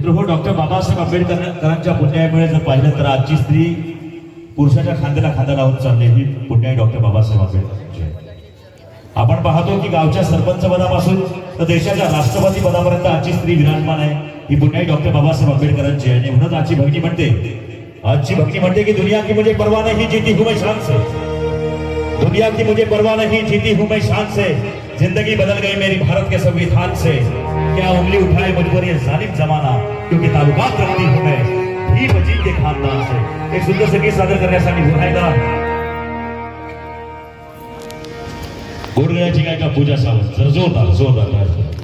मित्र हो डॉक्टर बाबासाहेब आंबेडकरांच्या पुण्यामुळे जर पाहिलं तर आजची स्त्री पुरुषाच्या खांद्याला खांदा लावून चालली ही पुण्या डॉक्टर बाबासाहेब आंबेडकरांची आपण पाहतो की गावच्या सरपंच पदापासून तर देशाच्या राष्ट्रपती पदापर्यंत आजची स्त्री विराजमान आहे. ही पुण्याई डॉक्टर बाबासाहेब आंबेडकरांची आणि म्हणून आजची भगिनी म्हणते आजची भक्ती म्हणते की दुनिया की मुझे परवा नहीं जीती हूं मैं शान से. दुनिया की मुझे परवा नहीं जीती हूं मैं शान से. जिंदगी बदल गई मेरी भारत के संविधान से. गया उंगली उठाए मुझ ये जालिम जमाना क्योंकि तालुकात रखती हूं मैं भीम जी के खानदान से। एक सुंदर संगीत सादर करण्यासाठी पुन्हा एकदा गोडगळ्याची गायिका पूजा सावंत जर जोरदार जोरदार।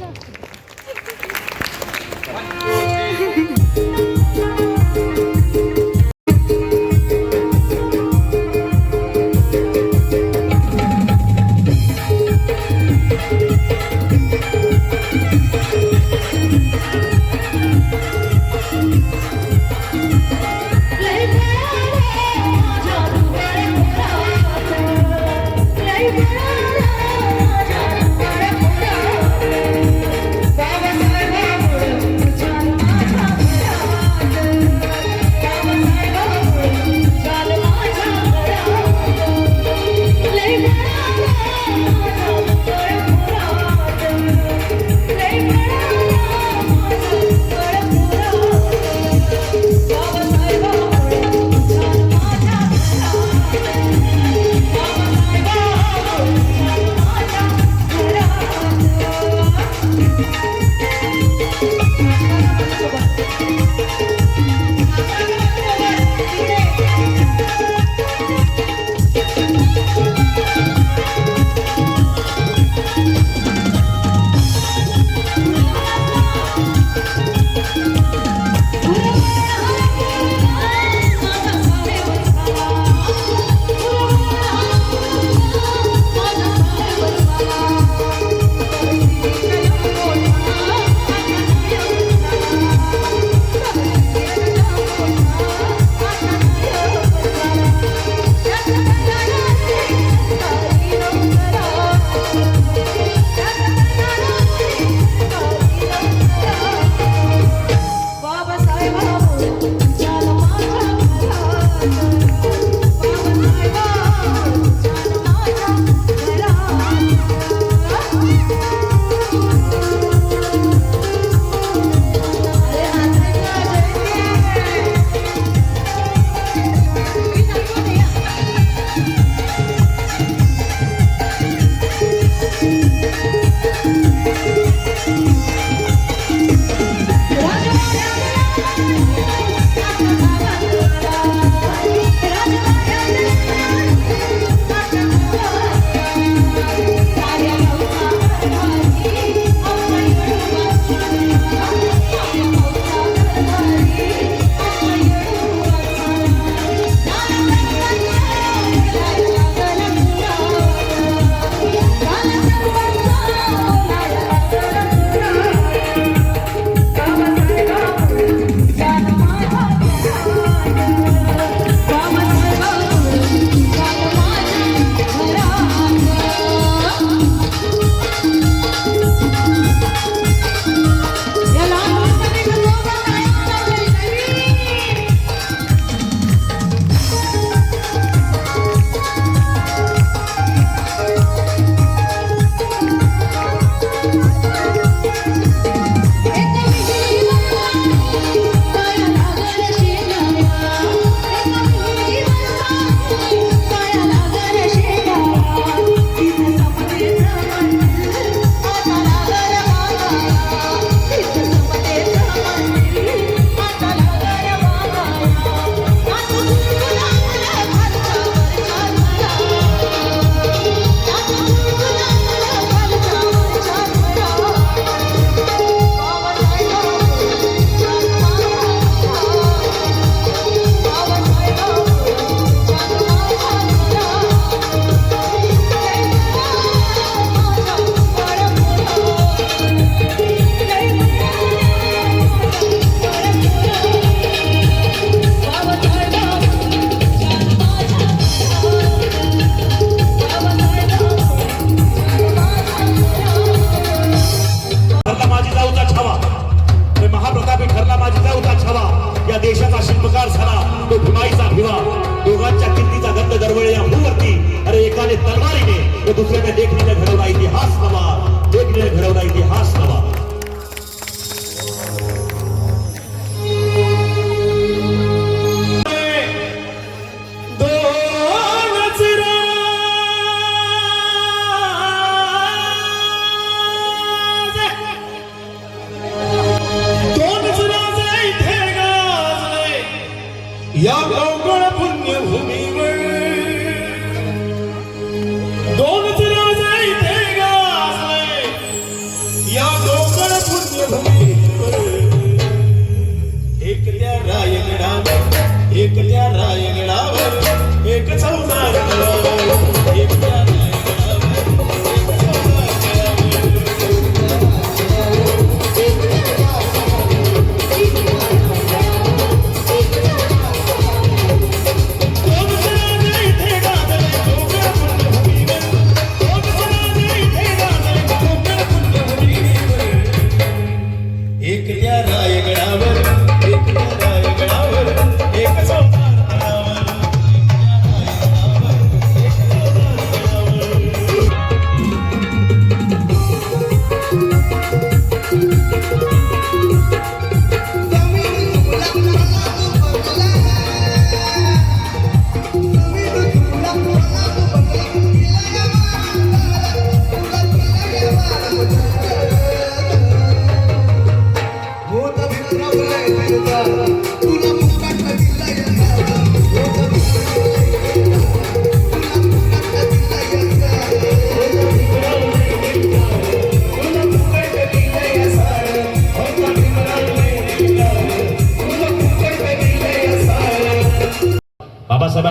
Yeah.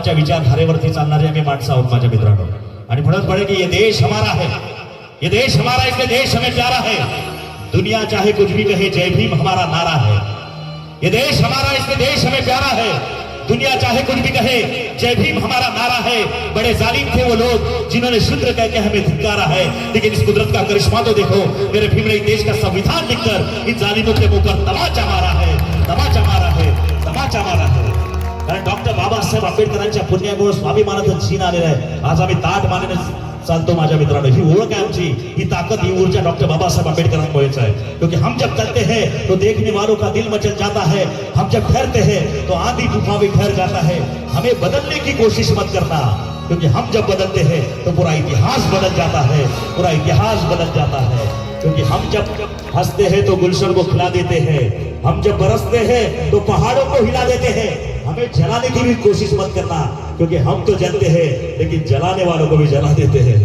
बाबासाहेबांच्या विचारधारेवरती चालणारी आम्ही माणसं आहोत माझ्या मित्रांनो. आणि म्हणत पडे की ये देश हमारा है. ये देश हमारा है, इसलिए देश हमें प्यारा है. दुनिया चाहे कुछ भी कहे जय भीम हमारा नारा है. ये देश हमारा है, इसलिए देश हमें प्यारा है. दुनिया चाहे कुछ भी कहे जय भीम हमारा नारा है. बड़े जालिम थे वो लोग जिन्होंने शूद्र कह के हमें धिकारा है. लेकिन इस कुदरत का करिश्मा तो देखो मेरे भीम ने देश का संविधान लिखकर इन जालिमों के मुंह पर तमाचा मारा है तमाचा मारा है तमाचा मारा है। कारण डॉक्टर बाबासाहेब आंबेडकरांच्या पुण्यामुळे स्वाभिमानाचं छीन आलेलं आहे. आज आम्ही ताट मानेने चालतो माझ्या मित्रांनो. ही ओळख आहे आमची. ही ताकद, ही ऊर्जा डॉक्टर बाबासाहेब आंबेडकरांमुळेच आहे. क्योंकि हम जब चलते हैं तो देखने वालों का दिल मचल जाता है. हम जब ठहरते हैं तो आंधी तूफ़ान भी ठहर जाता है. हमें बदलने की कोशिश मत करना. क्योंकि हम जब बदलते हैं तो पूरा इतिहास बदल जाता है. पूरा इतिहास बदल जाता है. क्योंकि हम जब हँसते हैं तो गुलशन को खिला देते हैं. हम जब बरसते हैं तो पहाड़ों को हिला देते हैं. हमें जलाने की भी कोशिश मत करना क्योंकि हम तो जलते हैं लेकिन जलाने वालों को भी जला देते हैं।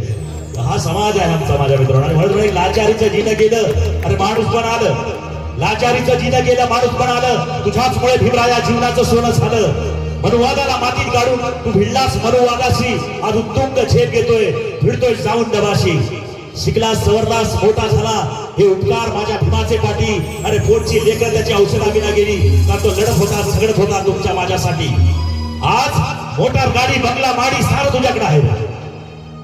हा समाज आहे आमचा माझ्या मित्रांनो म्हणून म्हणे, लाचारीचं जीनं गेलं। अरे माणूस पण आलं लाचारीचं जीनं गेलं माणूस पण आलं तुझ्याचमुळे भीमराया जीवनाचं सोनं झालं। मनुवादाला मातीत काढून तू भिडलास मनुवादाशी. आज उत्तुंग झेप घेतोय भिडतोय जाऊन डबाशी शिकला सवरलास मोठा झाला. हे उपकार माझ्या भीमाचे पाठी अरे पोटची लेकर त्याची औषधा विना गेली. का तो लढत होता झगडत होता तुमच्या माझ्यासाठी? आज मोटार गाडी बंगला माडी सार तुझ्याकडे आहे.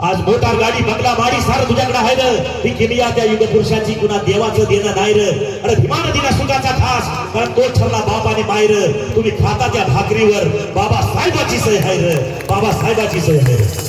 आज मोटार गाडी बंगला माडी सार तुझ्याकडे आहे ही किमिया त्या युग पुरुषाची कुणा देवाचं देणं नाही र. अरे भीमान दिला सुखाचा खास. कारण तो ठरला बाप आणि मायर तुम्ही खाता त्या भाकरीवर. बाबा साहेबाची सय आहे र. बाबा साहेबाची सय आहे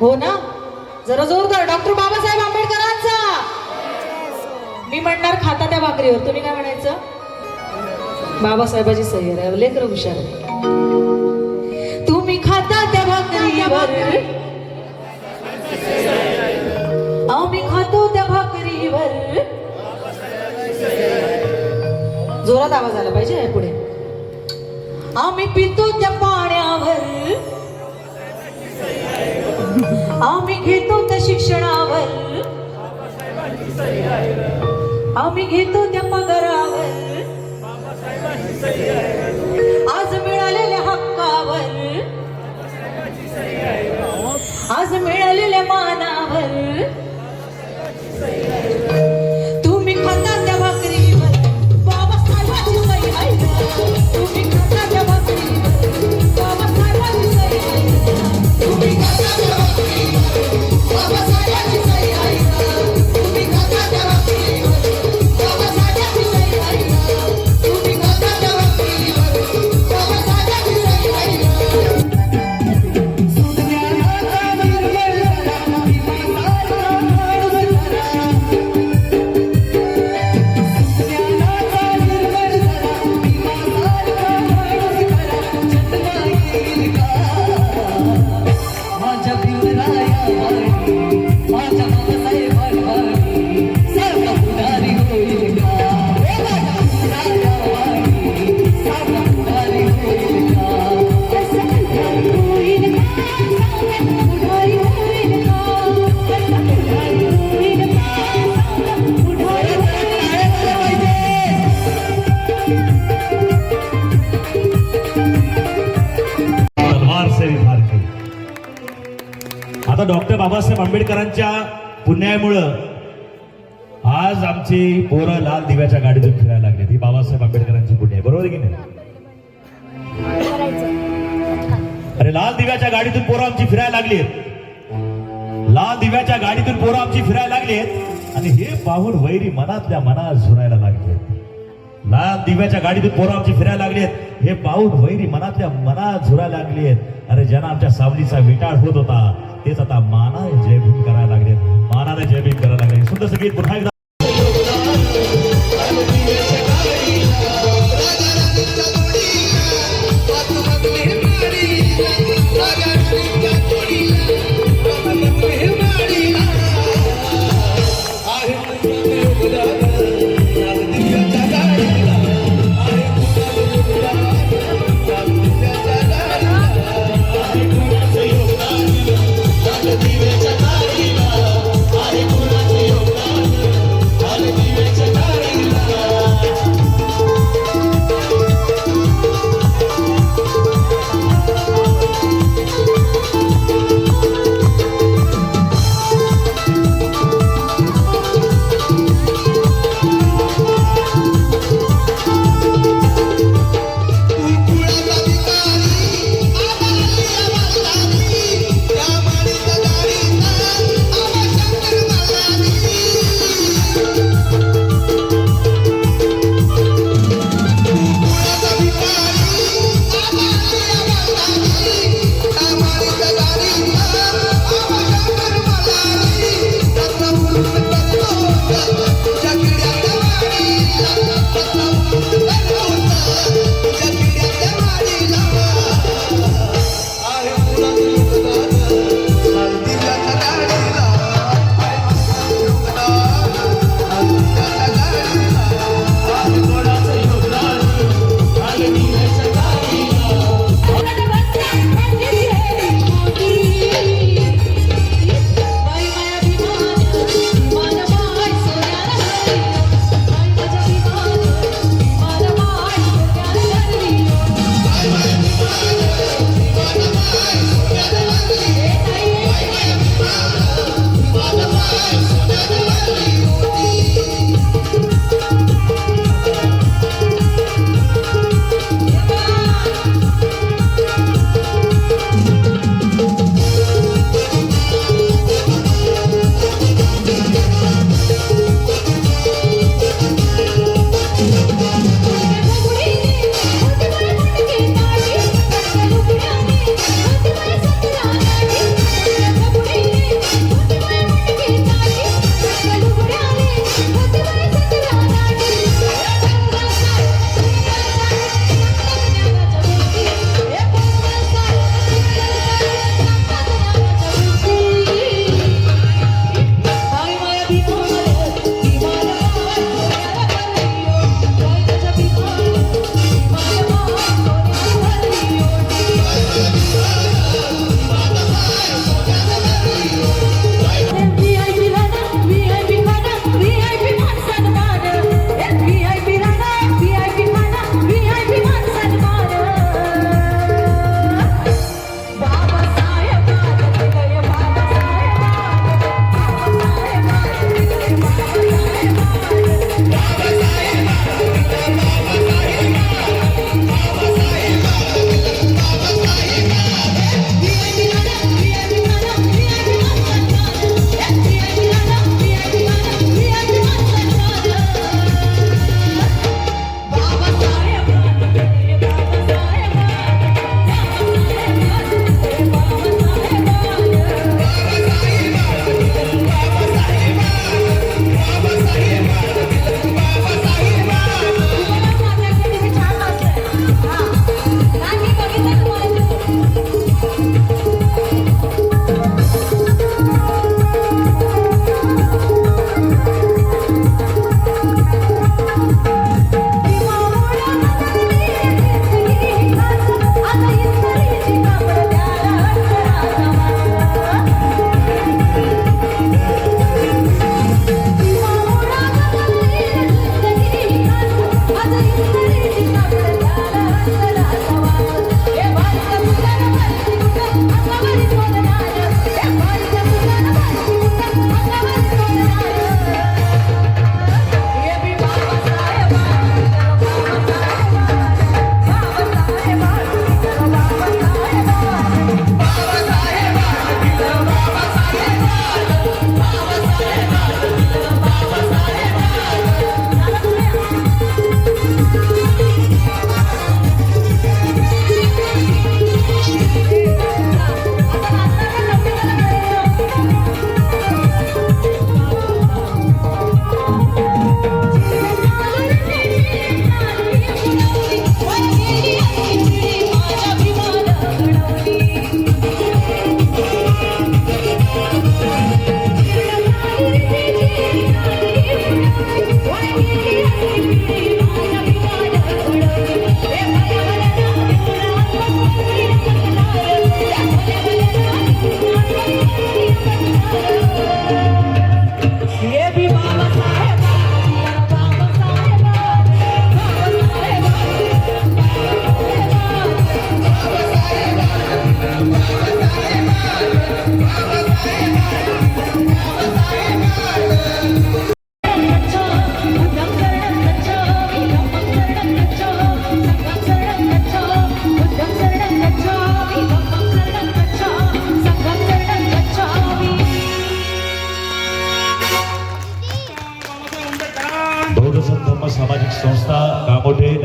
हो ना? जरा जोरदार. डॉक्टर बाबासाहेब आंबेडकरांचा. मी म्हणणार खाता त्या भाकरीवर. तुम्ही काय म्हणायचं? बाबासाहेबाची सही आहे. लेकर हुशार तुम्ही खाता त्या भाकरीवर. आम्ही खातो त्या भाकरीवर. जोरात आवाज आला पाहिजे पुढे. आम्ही पितो त्या पाण्यावर. आम्ही घेतो त्या शिक्षणावर. आम्ही घेतो त्या पगारावर. आज मिळालेल्या हक्कावर. आज मिळालेल्या मानावर. आता डॉक्टर बाबासाहेब आंबेडकरांच्या पुण्यामुळं आज आमची पोरं लाल दिव्याच्या गाडीतून फिरायला लागली ही बाबासाहेब आंबेडकरांची पुण्य आहे. बरोबर की नाही? अरे लाल दिव्याच्या गाडीतून पोरं आमची फिरायला लागली लाल दिव्याच्या गाडीतून पोरं आमची फिरायला लागली आणि हे पाहून वैरी मनातल्या मनात झुरायला लागले लाल दिव्याच्या गाडीतून पोरं आमची फिरायला लागलेत हे पाहून वैरी मनातल्या मनात झुरायला लागलेत अरे ज्यांना आमच्या सावलीचा विटाळ होत होता तेच आता मानाने जयभीम करायला लागलेत मानाने जयभीम करायला लागले सुंदर संगीत पुन्हा एकदा.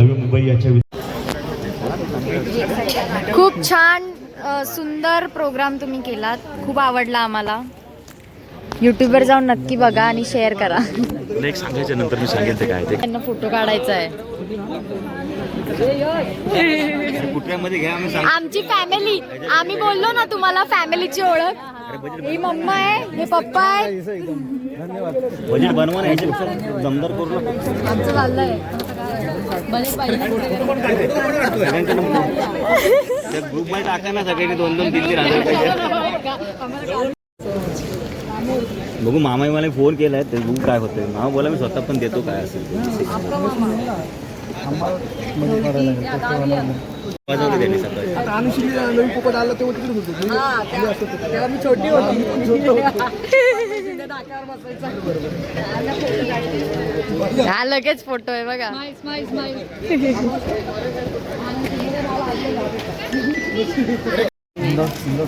मी याच्या खूप छान सुंदर प्रोग्राम तुम्ही केलात. खूप आवडला आम्हाला. यूट्यूबवर जाऊन नक्की बघा आणि शेअर करा. एक सांगायचं नंतर मी सांगेल ते काय ते. त्यांना फोटो काढायचा आहे कुठल्यामध्ये घ्या आम्ही सांग आमची फॅमिली आम्ही बोललो ना तुम्हाला फॅमिलीची ओळख. ही मम्मा आहे हे पप्पा आहे. बजेट बनवा ना याच्यापेक्षा दमदार करू नका. आमचं चाललंय त्या ग्रुपमध्ये टाका ना सगळ्यांनी दोन दोन तीन तीन हजार बघू मामाई मला फोन केलाय ते बघू काय होतंय. मामा बोला मी स्वतः पण देतो काय असेल. त्यांनी सकाळी. हा लगेच फोटो आहे बघा.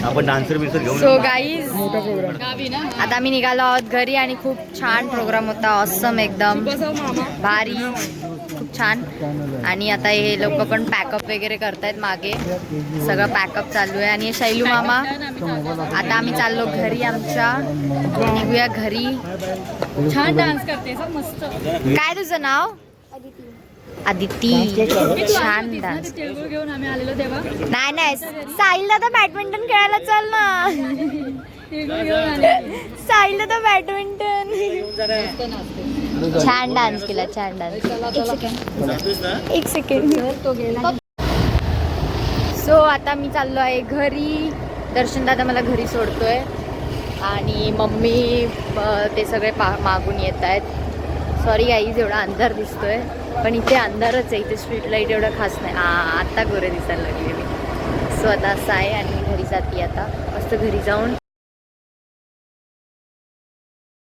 आपण डान्सर बिन्सर घेऊन सो गाईज आता आम्ही निघालो आहोत घरी आणि खूप छान प्रोग्राम होता. ऑसम एकदम. भारी. खूप छान. आणि आता हे लोक पण पॅकअप वगैरे करतायत मागे. सगळं पॅकअप चालू आहे. आणि हे शैलू मामा आता आम्ही चाललो घरी आमच्या. निघूया घरी. छान डान्स करते मस्त. काय तुझं नाव? आदिती. छान डान्स तिळगुळ घेऊन आम्ही आलेलो तेव्हा. नाही नाही. साहिल दादा बॅडमिंटन खेळायला चल ना. साहिल दादा बॅडमिंटन छान डान्स केला छान डान्स. एक सेकंड सो आता मी चाललो आहे घरी. दर्शन दादा मला घरी सोडतोय. आणि मम्मी ते सगळे पा मागून येत आहेत. सॉरी गाईज एवढा अंधार दिसतोय. पण इथे अंधारच आहे. इथे स्ट्रीट लाइट एवढं खास नाही. आ आता गोरे दिसायला लागले मी. सो आता असं आहे आणि मी घरी जाते आता. मस्त घरी जाऊन.